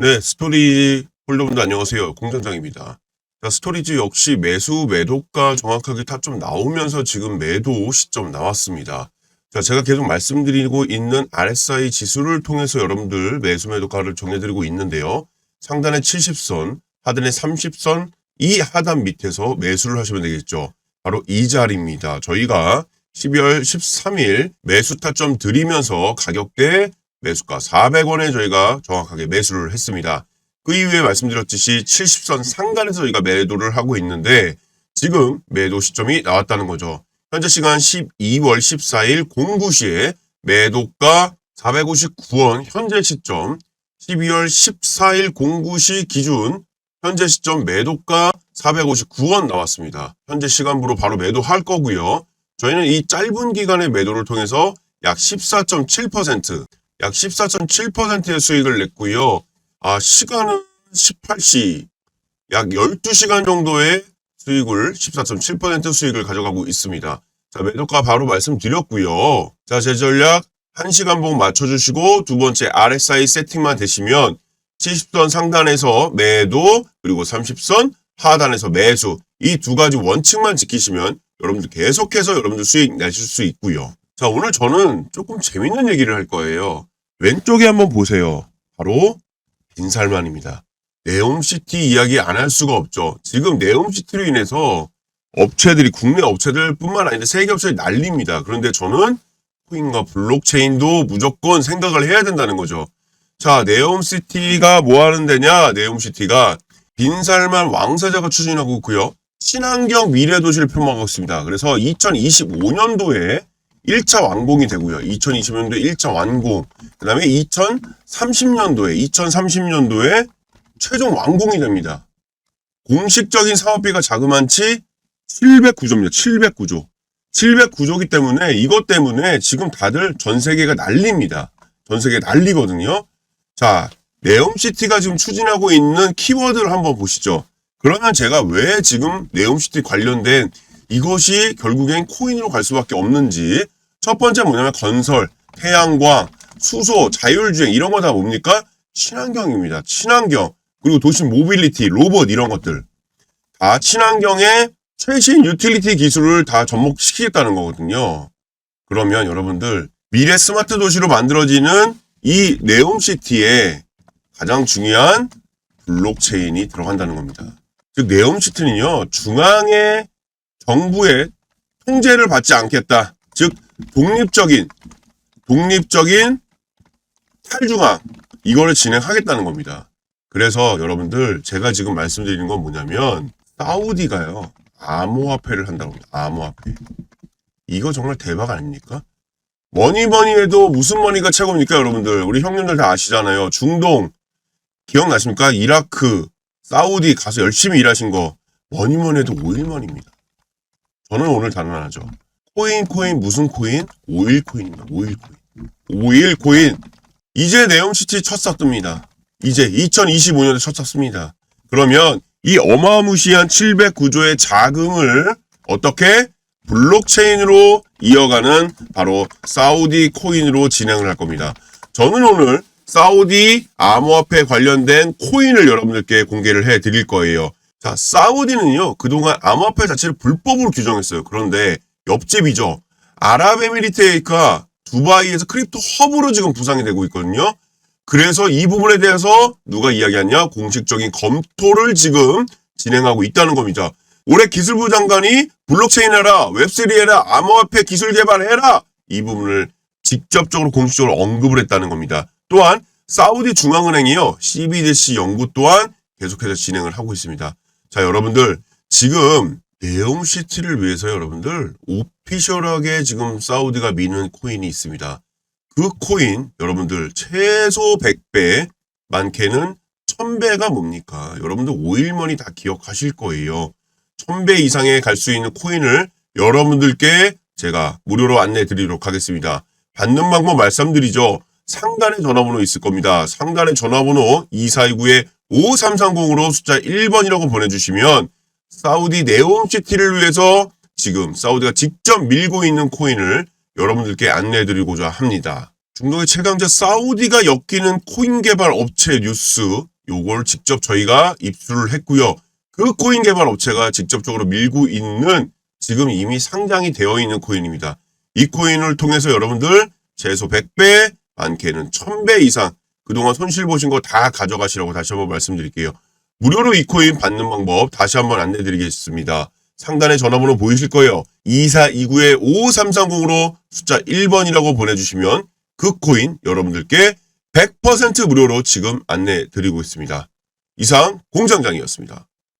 네, 스토리 홀더분들 안녕하세요. 공장장입니다. 자, 스토리지 역시 매수 매도가 정확하게 타점 나오면서 지금 매도 시점 나왔습니다. 자, 제가 계속 말씀드리고 있는 RSI 지수를 통해서 여러분들 매수 매도가를 정해드리고 있는데요. 상단의 70선, 하단의 30선, 이 하단 밑에서 매수를 하시면 되겠죠. 바로 이 자리입니다. 저희가 12월 13일 매수 타점 드리면서 가격대 매수가 400원에 저희가 정확하게 매수를 했습니다. 그 이후에 말씀드렸듯이 70선 상단에서 저희가 매도를 하고 있는데 지금 매도 시점이 나왔다는 거죠. 현재 시간 12월 14일 09시에 매도가 459원 현재 시점 12월 14일 09시 기준 현재 시점 매도가 459원 나왔습니다. 현재 시간부로 바로 매도할 거고요. 저희는 이 짧은 기간의 매도를 통해서 약 14.7%, 약 14.7%의 수익을 냈고요. 아, 시간은 18시, 약 12시간 정도의 수익을 14.7% 수익을 가져가고 있습니다. 자, 매도가 바로 말씀드렸고요. 자, 제 전략 1시간 봉 맞춰주시고 두 번째 RSI 세팅만 되시면 70선 상단에서 매도 그리고 30선 하단에서 매수 이 두 가지 원칙만 지키시면 여러분들 계속해서 여러분들 수익 내실 수 있고요. 자, 오늘 저는 조금 재밌는 얘기를 할 거예요. 왼쪽에 한번 보세요. 바로 빈살만입니다. 네옴시티 이야기 안 할 수가 없죠. 지금 네옴시티로 인해서 업체들이 국내 업체들 뿐만 아니라 세계 업체들이 난립니다. 그런데 저는 코인과 블록체인도 무조건 생각을 해야 된다는 거죠. 자, 네옴시티가 뭐 하는 데냐? 네옴시티가 빈살만 왕세자가 추진하고 있고요. 친환경 미래 도시를 표방하고 있습니다. 그래서 2025년도에 1차 완공이 되고요. 2020년도에 1차 완공. 그 다음에 2030년도에, 2030년도에 최종 완공이 됩니다. 공식적인 사업비가 자그만치 709조입니다. 709조. 709조기 때문에 이것 때문에 지금 다들 전 세계가 난립니다. 전 세계 난리거든요. 자, 네옴시티가 지금 추진하고 있는 키워드를 한번 보시죠. 그러면 제가 왜 지금 네옴시티 관련된 이것이 결국엔 코인으로 갈 수밖에 없는지 첫 번째 뭐냐면 건설, 태양광, 수소, 자율주행 이런 거 다 뭡니까? 친환경입니다. 친환경. 그리고 도심 모빌리티, 로봇 이런 것들. 다 친환경의 최신 유틸리티 기술을 다 접목시키겠다는 거거든요. 그러면 여러분들 미래 스마트 도시로 만들어지는 이 네옴시티에 가장 중요한 블록체인이 들어간다는 겁니다. 즉 네옴시티는요 중앙의 정부의 통제를 받지 않겠다. 즉 독립적인 독립적인 탈중앙 이거를 진행하겠다는 겁니다. 그래서 여러분들 제가 지금 말씀드리는 건 뭐냐면 사우디가요 암호화폐를 한다고 합니다. 암호화폐. 이거 정말 대박 아닙니까? 해도 무슨 머니가 최고입니까 여러분들 우리 형님들 다 아시잖아요 중동 기억나십니까 이라크 사우디 가서 열심히 일하신 거 해도 오일머니입니다 저는 오늘 단언하죠. 코인 코인 무슨 코인? 오일 코인입니다. 오일 코인. 오일 코인. 이제 네옴시티 첫 삭듭니다. 이제 2025년에 첫 삭습니다. 그러면 이 어마무시한 709조의 자금을 어떻게 블록체인으로 이어가는 바로 사우디 코인으로 진행을 할 겁니다. 저는 오늘 사우디 암호화폐 관련된 코인을 여러분들께 공개를 해 드릴 거예요. 자, 사우디는요, 그동안 암호화폐 자체를 불법으로 규정했어요. 그런데 옆집이죠. 아랍에미리트가 두바이에서 크립토 허브로 지금 부상이 되고 있거든요. 그래서 이 부분에 대해서 누가 이야기하냐? 공식적인 검토를 지금 진행하고 있다는 겁니다. 올해 기술부 장관이 블록체인 해라, 웹3 해라, 암호화폐 기술 개발해라 이 부분을 직접적으로 공식적으로 언급을 했다는 겁니다. 또한 사우디 중앙은행이요 CBDC 연구 또한 계속해서 진행을 하고 있습니다. 자 여러분들 지금 네옴시티를 위해서 여러분들 오피셜하게 지금 사우디가 미는 코인이 있습니다. 그 코인 여러분들 최소 100배 많게는 1000배가 뭡니까? 여러분들 오일머니 다 기억하실 거예요. 1000배 이상에 갈 수 있는 코인을 여러분들께 제가 무료로 안내 드리도록 하겠습니다. 받는 방법 말씀드리죠. 상단에 전화번호 있을 겁니다. 상단에 전화번호 2429-5330으로 숫자 1번이라고 보내주시면 사우디 네옴시티를 위해서 지금 사우디가 직접 밀고 있는 코인을 여러분들께 안내해 드리고자 합니다. 중동의 최강자 사우디가 엮이는 코인 개발 업체 뉴스 요걸 직접 저희가 입수를 했고요. 그 코인 개발 업체가 직접적으로 밀고 있는 지금 이미 상장이 되어 있는 코인입니다. 이 코인을 통해서 여러분들 최소 100배, 많게는 1000배 이상 그동안 손실 보신 거 다 가져가시라고 다시 한번 말씀드릴게요. 무료로 이 코인 받는 방법 다시 한번 안내드리겠습니다. 상단에 전화번호 보이실 거예요. 2429-5330으로 숫자 1번이라고 보내주시면 그 코인 여러분들께 100% 무료로 지금 안내 드리고 있습니다. 이상 공장장이었습니다.